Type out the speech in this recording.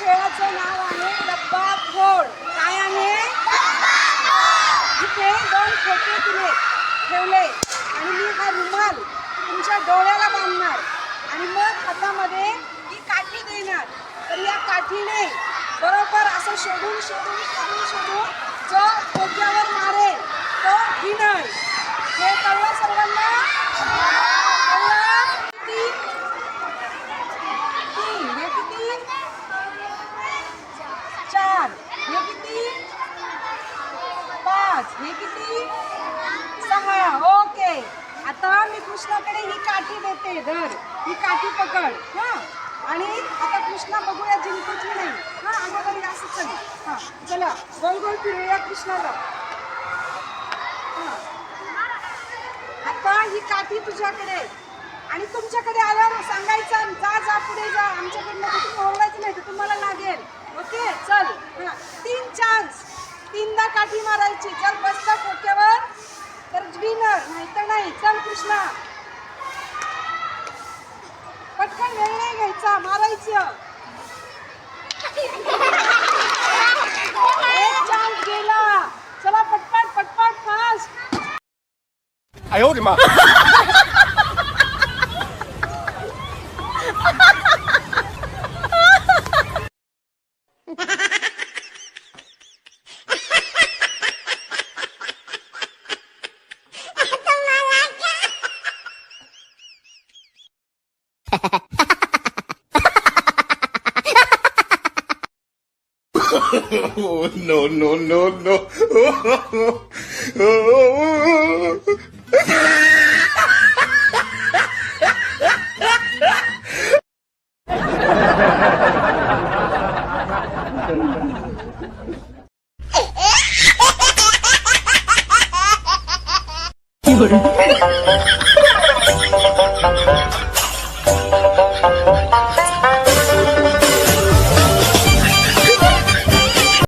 खेळाचं नाव आहे डब्बा फोड काय आहे? इथे दोन खोके तिने ठेवले. आणि मी हा रुमाल तुमच्या डोळ्याला बांधणार. आणि मग हातामध्ये ही काठी देणार. तर या काठीने बरोबर असं शोधून शोधून शोधून शोधून जो खोक्यावर मारेल तो विनर हे कळलं सर्वांना कळलं? तीन तीन हे किती चार हे किती पाच हे किती? सहा. ओके. आता मी कृष्णाकडे ही काठी देते. धर. ही काठी पकड. हा. आणि आता कृष्णा बघूया जिंकू की नाही. हा अगोदर असं चल हा चला. गोल गोल फिरूया कृष्णाला. आता ही काठी तुझ्याकडे. आणि तुमच्याकडे आल्यावर सांगायचं जा जा पुढे जा. आमच्याकडे कुठून ओरडायचं नाही तर तुम्हाला लागेल ओके चल हा तीन चान्स तीनदा काठी मारायची जर बसता डोक्यावर तर विनर नाही तर नाही चल कृष्णा पटकन वेळ नाही घ्यायचा मारायचं एक चान्स गेला चला पटपट पटपट fast 哎呦我的妈！ no, no, no, no. কি করে